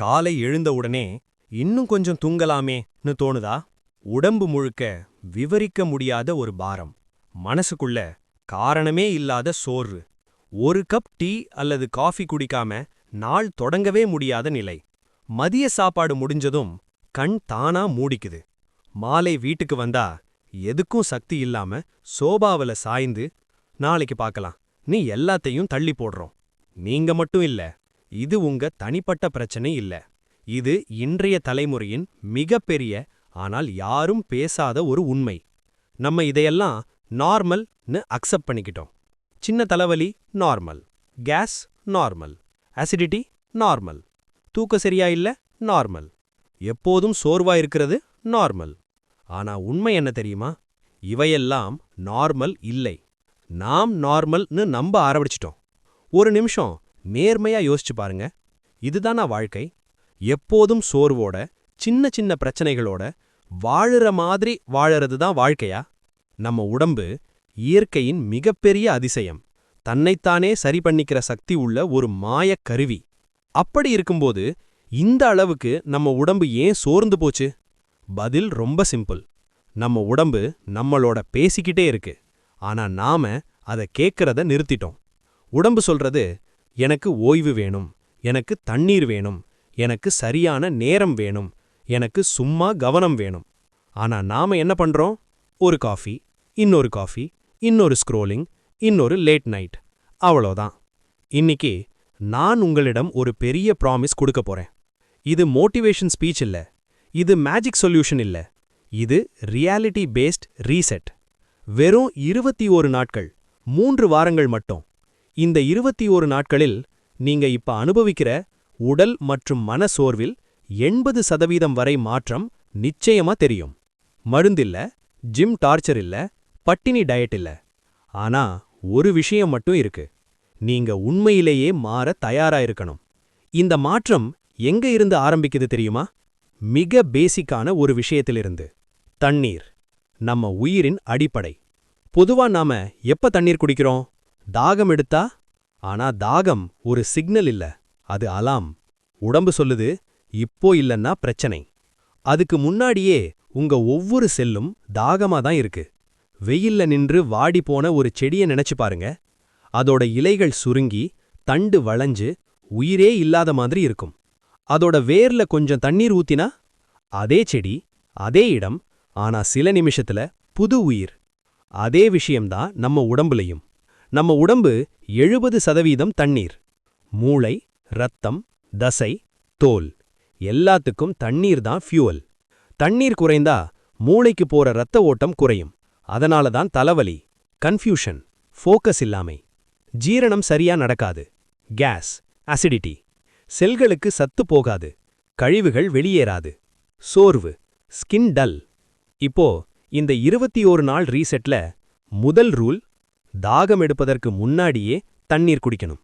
காலை எழுந்தவுடனே இன்னும் கொஞ்சம் தூங்கலாமேன்னு தோணுதா? உடம்பு முழுக்க விவரிக்க முடியாத ஒரு பாரம். மனசுக்குள்ள காரணமே இல்லாத சோர்வு. ஒரு கப் டீ அல்லது காஃபி குடிக்காம நாள் தொடங்கவே முடியாத நிலை. மதிய சாப்பாடு முடிஞ்சதும் கண் தானா மூடிக்குது. மாலை வீட்டுக்கு வந்தா எதுக்கும் சக்தி இல்லாம சோபாவுல சாய்ந்து நாளைக்கு பார்க்கலாம் நீ எல்லாத்தையும் தள்ளி போடுறோம். நீங்க மட்டும் இல்ல இது உங்க தனிப்பட்ட பிரச்சனை இல்ல. இது இன்றைய தலைமுறையின் மிகப்பெரிய ஆனால் யாரும் பேசாத ஒரு உண்மை. நம்ம இதையெல்லாம் நார்மல்னு அக்செப்ட் பண்ணிக்கிட்டோம். சின்ன தலைவலி normal gas normal acidity normal தூக்க சரியா இல்ல நார்மல் எப்போதும் சோர்வா இருக்கிறது நார்மல் ஆனா உண்மை என்ன தெரியுமா? இவையெல்லாம் நார்மல் இல்லை. நாம் நார்மல்னு நம்ப ஆரம்பிச்சிட்டோம். ஒரு நிமிஷம் நேர்மையா யோசிச்சு பாருங்க. இதுதானா வாழ்க்கை. எப்போதும் சோர்வோட சின்ன சின்ன பிரச்சனைகளோட வாழுற மாதிரி வாழறது தான் வாழ்க்கையா? நம்ம உடம்பு இயற்கையின் மிகப்பெரிய அதிசயம். தன்னைத்தானே சரி பண்ணிக்கிற சக்தி உள்ள ஒரு மாயக் கருவி. அப்படி இருக்கும்போது இந்த அளவுக்கு நம்ம உடம்பு ஏன் சோர்ந்து போச்சு? பதில் ரொம்ப சிம்பிள். நம்ம உடம்பு நம்மளோட பேசிக்கிட்டே இருக்கு. ஆனா நாம அதை கேட்கறத நிறுத்திட்டோம். உடம்பு சொல்றது எனக்கு ஓய்வு வேணும் எனக்கு தண்ணீர் வேணும் எனக்கு சரியான நேரம் வேணும் எனக்கு சும்மா கவனம் வேணும். ஆனா நாம என்ன பண்றோம்? ஒரு காஃபி இன்னொரு காஃபி இன்னொரு ஸ்க்ரோலிங் இன்னொரு லேட் நைட். அவ்வளோதான். இன்னிக்கு நான் உங்களிடம் ஒரு பெரிய ப்ராமிஸ் கொடுக்க போறேன். இது மோட்டிவேஷன் ஸ்பீச் இல்ல. இது மேஜிக் சொல்யூஷன் இல்ல. இது ரியாலிட்டி பேஸ்ட் ரீசெட். வெறும் இருபத்தி ஒரு நாட்கள் மூன்று வாரங்கள் மட்டும். இந்த இருபத்தி ஓரு நாட்களில் நீங்க இப்ப அனுபவிக்கிற உடல் மற்றும் மன சோர்வில் எண்பது சதவீதம் வரை மாற்றம் நிச்சயமா தெரியும். மருந்தில்ல ஜிம் டார்ச்சர் இல்ல பட்டினி டயட் இல்ல. ஆனா ஒரு விஷயம் மட்டும் இருக்கு. நீங்க உண்மையிலேயே மாற தயாரா இருக்கணும். இந்த மாற்றம் எங்க இருந்து ஆரம்பிக்குது தெரியுமா? மிக பேசிக்கான ஒரு விஷயத்திலிருந்து. தண்ணீர் நம்ம உயிரின் அடிப்படை. பொதுவா நாம எப்ப தண்ணீர் குடிக்கிறோம்? தாகம் எடுத்தா ஆனா தாகம் ஒரு சிக்னல் இல்ல. அது அலாம். உடம்பு சொல்லுது இப்போ இல்லன்னா பிரச்சனை. அதுக்கு முன்னாடியே உங்க ஒவ்வொரு செல்லும் தாகமா தான் இருக்கு. வெயில்ல நின்று வாடி போன ஒரு செடிய நினைச்சு பாருங்க. அதோட இலைகள் சுருங்கி தண்டு வளைஞ்சு உயிரே இல்லாத மாதிரி இருக்கும். அதோட வேர்ல கொஞ்சம் தண்ணீர் ஊத்தினா அதே செடி அதே இடம் ஆனா சில நிமிஷத்துல புது உயிர். அதே விஷயம்தான் நம்ம உடம்புலையும். நம்ம உடம்பு எழுபது சதவீதம் தண்ணீர். மூளை ரத்தம் தசை தோல் எல்லாத்துக்கும் தண்ணீர் தான் ஃபியூவல் தண்ணீர் குறைந்தா மூளைக்கு போற ரத்த ஓட்டம் குறையும். அதனால தான் தலைவலி கன்ஃபியூஷன் ஃபோக்கஸ் இல்லாமை. ஜீரணம் சரியா நடக்காது. கேஸ் அசிடிட்டி செல்களுக்கு சத்து போகாது. கழிவுகள் வெளியேறாது. சோர்வு ஸ்கின் டல் இப்போ இந்த இருபத்தி ஓரு நாள் ரீசெட்ல முதல் ரூல் தாகம் எடுப்பதற்கு முன்னாடியே தண்ணீர் குடிக்கணும்.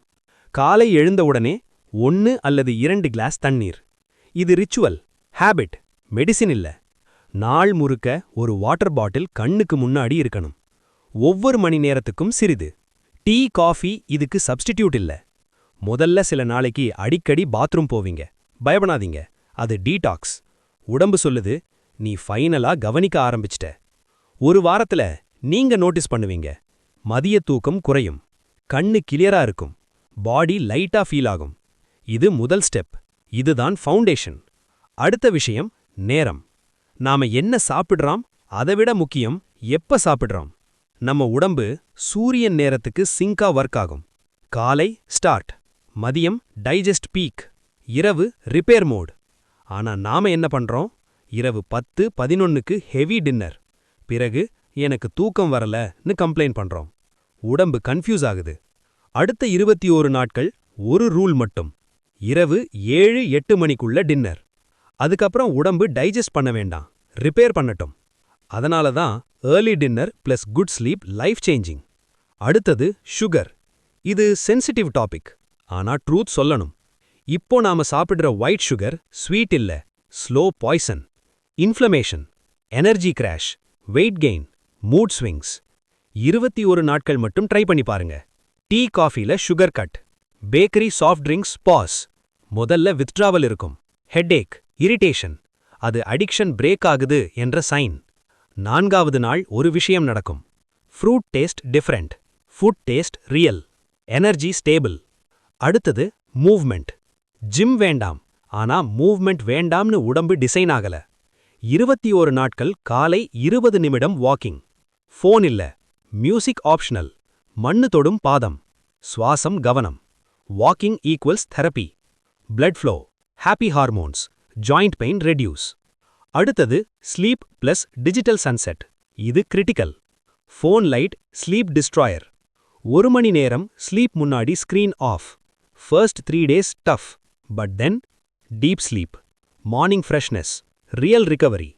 காலை எழுந்தவுடனே ஒன்னு அல்லது இரண்டு கிளாஸ் தண்ணீர். இது ரிச்சுவல் ஹேபிட் மெடிசின் இல்ல. நாள் முறுக்க ஒரு வாட்டர் பாட்டில் கண்ணுக்கு முன்னாடி இருக்கணும். ஒவ்வொரு மணி நேரத்துக்கும் சிறிது. டீ காஃபி இதுக்கு சப்ஸ்டிடியூட் இல்ல. முதல்ல சில நாளைக்கு அடிக்கடி பாத்ரூம் போவீங்க. பயப்படாதீங்க. அது டீடாக்ஸ் உடம்பு சொல்லுது நீ ஃபைனலா கவனிக்க ஆரம்பிச்சிட்ட. ஒரு வாரத்துல நீங்க நோட்டீஸ் பண்ணுவீங்க. மதிய தூக்கம் குறையும். கண்ணு கிளியரா இருக்கும். பாடி லைட்டா ஃபீல் ஆகும். இது முதல் ஸ்டெப். இதுதான் ஃபவுண்டேஷன். அடுத்த விஷயம் நேரம். நாம என்ன சாப்பிடுறோம் அதைவிட முக்கியம் எப்ப சாப்பிடுறோம். நம்ம உடம்பு சூரியன் நேரத்துக்கு சிங்கா ஒர்க் ஆகும். காலை ஸ்டார்ட் மதியம் டைஜஸ்ட் பீக் இரவு ரிப்பேர் மோட் ஆனா நாம என்ன பண்றோம்? இரவு பத்து பதினொன்னுக்கு ஹெவி டின்னர் பிறகு எனக்கு தூக்கம் வரலன்னு கம்ப்ளைண்ட் பண்றோம். உடம்பு கன்ஃபியூஸ் ஆகுது. அடுத்த இருபத்தி ஓரு நாட்கள் ஒரு ரூல் மட்டும். இரவு ஏழு எட்டு மணிக்குள்ள டின்னர் அதுக்கப்புறம் உடம்பு டைஜஸ்ட் பண்ண வேண்டாம். ரிப்பேர் பண்ணட்டும். அதனால தான் early dinner plus good sleep life changing அடுத்தது சுகர் இது சென்சிட்டிவ் டாபிக் ஆனா ட்ரூத் சொல்லணும். இப்போ நாம சாப்பிடுற ஒயிட் சுகர் ஸ்வீட் இல்ல. Slow poison inflammation energy crash weight gain mood swings இருபத்தி ஒரு நாட்கள் மட்டும் ட்ரை பண்ணி பாருங்க. Tea காஃபில sugar cut bakery soft drinks boss முதல்ல வித்ட்ராவல் இருக்கும். ஹெட்டேக் இரிட்டேஷன் அது அடிக்ஷன் பிரேக் ஆகுது என்ற சைன் நான்காவது நாள் ஒரு விஷயம் நடக்கும். Fruit taste different food taste real energy stable அடுத்தது மூவ்மெண்ட் ஜிம் வேண்டாம். ஆனா மூவ்மெண்ட் வேண்டாம்னு உடம்பு டிசைன் ஆகல. இருபத்தி ஒரு நாட்கள் காலை இருபது நிமிடம் வாக்கிங் ஃபோன் இல்ல. மியூசிக் ஆப்ஷனல் மண்ணு தொடும் பாதம். சுவாசம் கவனம். Walking equals therapy blood flow happy hormones joint pain reduce அடுத்தது ஸ்லீப் பிளஸ் டிஜிட்டல் சன்செட் இது critical phone light sleep destroyer ஒரு மணி நேரம் ஸ்லீப் முன்னாடி screen off first three days tough but then deep sleep morning freshness real recovery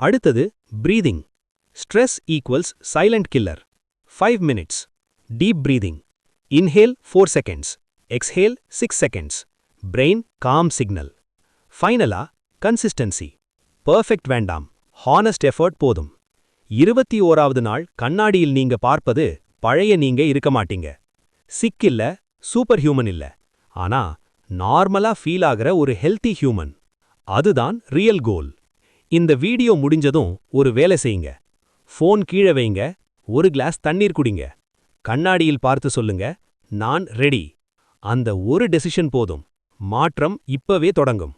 அடுத்தது breathing stress equals silent killer five minutes deep breathing inhale four seconds exhale six seconds brain calm signal ஃபைனலா consistency perfect வேண்டாம் honest effort போதும். இருபத்தி ஓராவது நாள் கண்ணாடியில் நீங்க பார்ப்பது பழைய நீங்க இருக்க மாட்டீங்க. சிக் இல்ல சூப்பர் ஹியூமன் இல்ல. ஆனா நார்மலா ஃபீல் ஆகிற ஒரு ஹெல்த்தி ஹியூமன் அதுதான் ரியல் கோல் இந்த வீடியோ முடிஞ்சதும் ஒரு வேலை செய்யுங்க. ஃபோன் கீழே வைங்க. ஒரு கிளாஸ் தண்ணீர் குடிங்க. கண்ணாடியில் பார்த்து சொல்லுங்க நான் ரெடி அந்த ஒரு டெசிஷன் போதும். மாற்றம் இப்பவே தொடங்கும்.